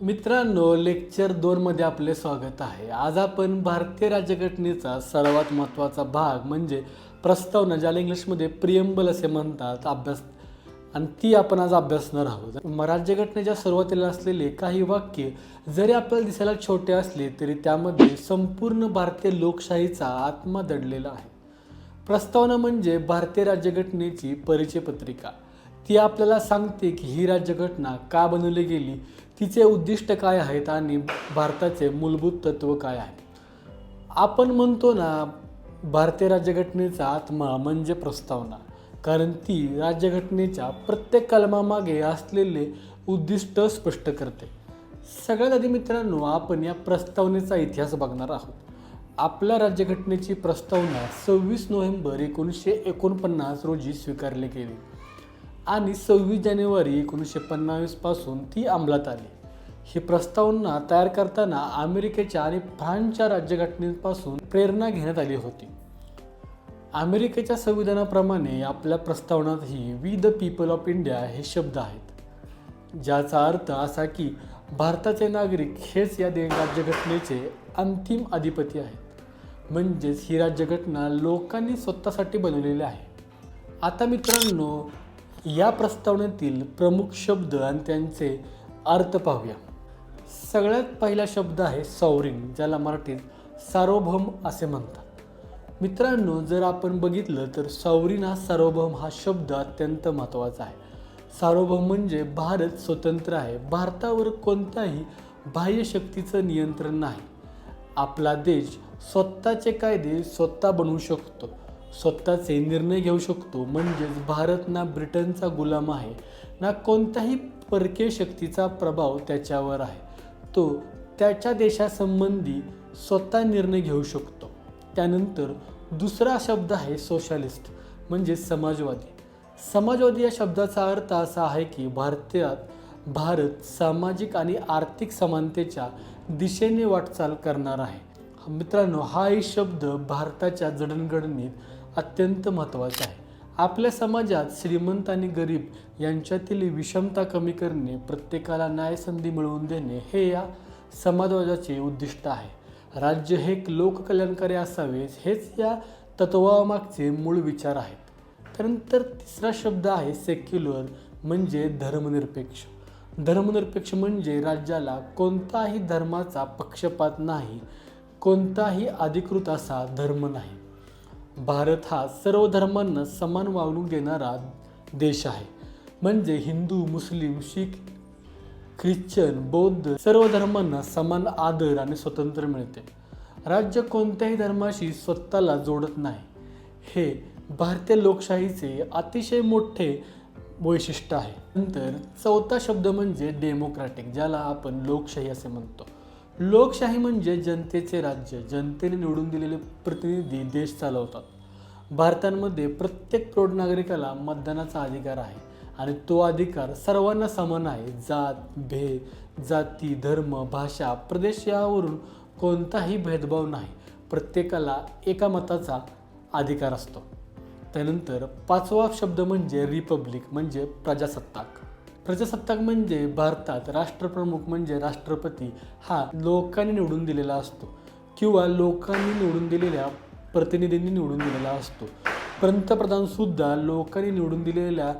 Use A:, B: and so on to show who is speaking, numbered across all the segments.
A: मित्रांनो लेक्चर दोनमध्ये आपले स्वागत आहे. आज आपण भारतीय राज्यघटनेचा सर्वात महत्त्वाचा भाग म्हणजे प्रस्तावना ज्याला इंग्लिशमध्ये प्रियंबल असे म्हणतात अभ्यास आणि ती आपण आज अभ्यासणार आहोत. राज्यघटनेच्या सुरुवातीला असलेले काही वाक्य जरी आपल्याला दिसायला छोटे असले तरी त्यामध्ये संपूर्ण भारतीय लोकशाहीचा आत्मा दडलेला आहे. प्रस्तावना म्हणजे भारतीय राज्यघटनेची परिचय पत्रिका ती आपल्याला सांगते की ही राज्यघटना का बनवली गेली? तिचे उद्दिष्ट काय आहेत आणि भारताचे मूलभूत तत्व काय आहे आपण म्हणतो ना भारतीय राज्यघटनेचा आत्मा म्हणजे प्रस्तावना. कारण ती राज्यघटनेच्या प्रत्येक कलमामागे असलेले उद्दिष्ट स्पष्ट करते. सगळ्यात आधी मित्रांनो आपण या प्रस्तावनेचा इतिहास बघणार आहोत. आपल्या राज्यघटनेची प्रस्तावना सव्वीस नोव्हेंबर एकोणीसशे एकोणपन्नास रोजी स्वीकारली गेली. आणि सव्वीस जानेवारी एकोणीसशे पन्नासपासून ती अंमलात आली. ही प्रस्तावना तयार करताना अमेरिकेच्या आणि फ्रान्सच्या राज्यघटनेपासून प्रेरणा घेण्यात आली होती. अमेरिकेच्या संविधानाप्रमाणे आपल्या प्रस्तावनातही we the people of India हे शब्द आहेत. ज्याचा अर्थ असा की भारताचे नागरिक हेच या दे राज्यघटनेचे अंतिम अधिपती आहेत. म्हणजेच ही राज्यघटना लोकांनी स्वतःसाठी बनवलेली आहे. आता मित्रांनो या प्रस्तावनेतील प्रमुख शब्द आणि त्यांचे अर्थ पाहूया. सगळ्यात पहिला शब्द आहे सौरिंग ज्याला मराठीत सार्वभौम असे म्हणतात. मित्रांनो जर आपण बघितलं तर सावरीन हा सार्वभौम हा शब्द अत्यंत महत्त्वाचा आहे. सार्वभौम म्हणजे भारत स्वतंत्र आहे. भारतावर कोणत्याही बाह्य शक्तीचं नियंत्रण नाही. आपला देश स्वतःचे कायदे स्वतः बनवू शकतो. स्वतःचे निर्णय घेऊ शकतो. म्हणजेच भारत ना ब्रिटनचा गुलाम आहे. ना कोणत्याही परकीय शक्तीचा प्रभाव त्याच्यावर आहे. तो त्याच्या देशासंबंधी स्वतः निर्णय घेऊ शकतो. त्यानंतर दुसरा शब्द आहे सोशालिस्ट म्हणजे समाजवादी. समाजवादी या शब्दाचा अर्थ असा आहे की भारतात भारत सामाजिक आणि आर्थिक समानतेच्या दिशेने वाटचाल करणार आहे. मित्रांनो हाही शब्द भारताच्या जडणघडणीत अत्यंत महत्त्वाचे आहे. आपल्या समाजात श्रीमंत आणि गरीब यांच्यातील विषमता कमी करणे प्रत्येकाला न्यायसंधी मिळवून देणे हे या समाजवादाचे उद्दिष्ट आहे. राज्य हे एक लोककल्याणकारी असावे हेच या तत्वामागचे मूळ विचार आहेत. त्यानंतर तिसरा शब्द आहे सेक्युलर म्हणजे धर्मनिरपेक्ष. धर्मनिरपेक्ष म्हणजे राज्याला कोणताही धर्माचा पक्षपात नाही कोणताही अधिकृत असा धर्म नाही. भारत हा सर्व धर्मांना समान वागणूक देणारा देश आहे. म्हणजे हिंदू मुस्लिम शीख ख्रिश्चन बौद्ध सर्व धर्मांना समान आदर आणि स्वतंत्र मिळते. राज्य कोणत्याही धर्माशी स्वतःला जोडत नाही. हे भारतीय लोकशाहीचे अतिशय मोठे वैशिष्ट्य आहे. नंतर चौथा शब्द म्हणजे डेमोक्रॅटिक ज्याला आपण लोकशाही असे म्हणतो. लोकशाही म्हणजे जनतेचे राज्य. जनतेने निवडून दिलेले प्रतिनिधी देश चालवतात. भारतामध्ये प्रत्येक प्रौढ नागरिकाला मतदानाचा अधिकार आहे. आणि तो अधिकार सर्वांना समान आहे. जात भेद जाती धर्म भाषा प्रदेश यावरून कोणताही भेदभाव नाही. प्रत्येकाला एका मताचा अधिकार असतो. त्यानंतर पाचवा शब्द म्हणजे रिपब्लिक म्हणजे प्रजासत्ताक. प्रजासत्ताक म्हणजे भारतात राष्ट्रप्रमुख म्हणजे राष्ट्रपती हा लोकांनी निवडून दिलेला असतो किंवा लोकांनी निवडून दिलेल्या प्रतिनिधींनी निवडून दिलेला असतो. पंतप्रधानसुद्धा लोकांनी निवडून दिलेल्या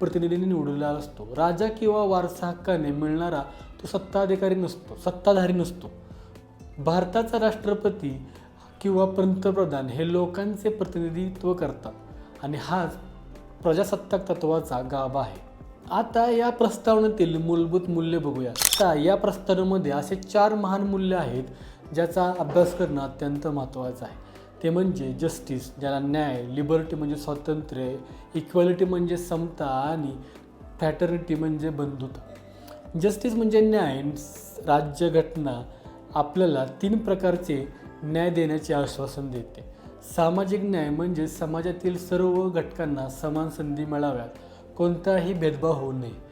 A: प्रतिनिधींनी निवडलेला असतो. राजा किंवा वारसा हक्काने मिळणारा तो सत्ताधिकारी नसतो सत्ताधारी नसतो. भारताचा राष्ट्रपती किंवा पंतप्रधान हे लोकांचे प्रतिनिधित्व करतात आणि हाच प्रजासत्ताक तत्वाचा गाभा आहे. आता या प्रस्तावनेतील मूलभूत मूल्य बघूया. आता या प्रस्तावनेमध्ये असे चार महान मूल्य आहेत ज्याचा अभ्यास करणं अत्यंत महत्त्वाचं आहे. ते म्हणजे जस्टिस ज्याला न्याय लिबर्टी म्हणजे स्वातंत्र्य इक्वॅलिटी म्हणजे समता आणि फॅटर्निटी म्हणजे बंधुता जस्टिस म्हणजे न्याय राज्यघटना आपल्याला तीन प्रकारचे न्याय देण्याचे आश्वासन देते. सामाजिक न्याय म्हणजे समाजातील सर्व घटकांना समान संधी मिळाव्यात. कोणताही भेदभाव होऊ नये.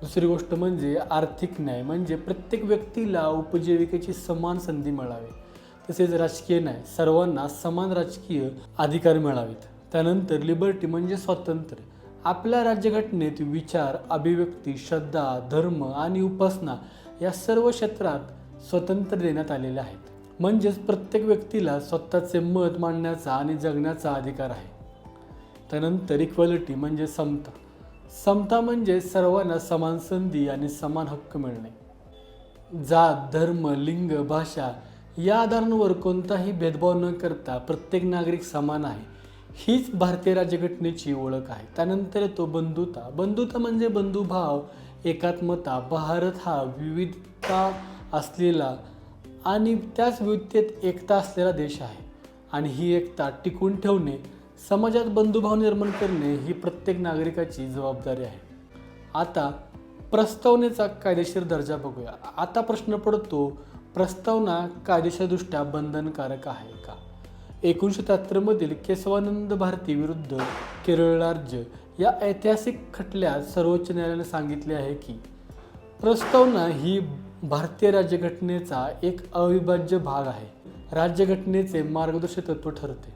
A: दुसरी गोष्ट म्हणजे आर्थिक न्याय म्हणजे प्रत्येक व्यक्तीला उपजीविकेची समान संधी मिळावी. तसेच राजकीय न्याय सर्वांना समान राजकीय अधिकार मिळावेत. त्यानंतर लिबर्टी म्हणजे स्वातंत्र्य. आपल्या राज्यघटनेत विचार अभिव्यक्ती श्रद्धा धर्म आणि उपासना या सर्व क्षेत्रात स्वतंत्र देण्यात आलेले आहेत. म्हणजेच प्रत्येक व्यक्तीला स्वतःचे मत मांडण्याचा आणि जगण्याचा अधिकार आहे. त्यानंतर इक्वॅलिटी म्हणजे समता. समता म्हणजे सर्वांना समान संधी आणि समान हक्क मिळणे. जात धर्म लिंग भाषा या आधारांवर कोणताही भेदभाव न करता प्रत्येक नागरिक समान आहे हीच भारतीय राज्यघटनेची ओळख आहे. त्यानंतर येतो बंधुता. बंधुता म्हणजे बंधुभाव एकात्मता भारत हा विविधता असलेला आणि त्याच विविधतेत एकता असलेला देश आहे. आणि ही एकता टिकून ठेवणे समाजात बंधुभाव निर्माण करणे ही प्रत्येक नागरिकाची जबाबदारी आहे. आता प्रस्तावनेचा कायदेशीर दर्जा बघूया. आता प्रश्न पडतो प्रस्तावना कायदेशीरदृष्ट्या बंधनकारक आहे का? एकोणीसशे त्र्याहत्तरमधील केशवानंद भारती विरुद्ध केरळ राज्य या ऐतिहासिक खटल्यात सर्वोच्च न्यायालयाने सांगितले आहे की प्रस्तावना ही भारतीय राज्यघटनेचा एक अविभाज्य भाग आहे. राज्यघटनेचे मार्गदर्शक तत्व ठरते.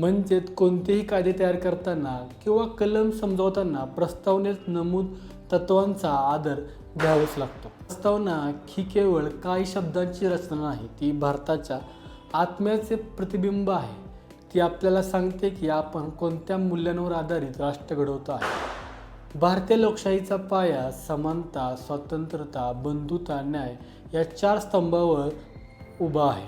A: म्हणजेच कोणतेही कायदे तयार करताना किंवा कलम समजावताना प्रस्तावनेत नमूद तत्वांचा आदर घ्यावाच लागतो. प्रस्तावना ही केवळ काही शब्दांची रचना नाही ती भारताच्या आत्म्याचे प्रतिबिंब आहे. ती आपल्याला सांगते की आपण कोणत्या मूल्यांवर आधारित राष्ट्र घडवतो आहे. भारतीय लोकशाहीचा पाया समानता स्वतंत्रता बंधुता न्याय या चार स्तंभावर उभा आहे.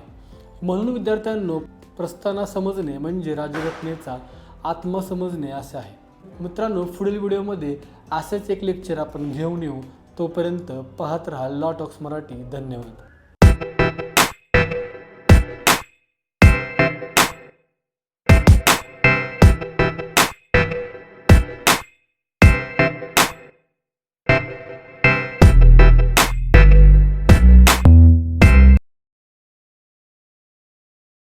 A: म्हणून विद्यार्थ्यांनो प्रस्थाना समजणे म्हणजे राजरत्नेचा आत्मा समजणे असे आहे. मित्रांनो पुढील व्हिडिओमध्ये असेच एक लेक्चर आपण घेऊन येऊ. तोपर्यंत पाहत राहा लॉट ऑक्स मराठी. धन्यवाद.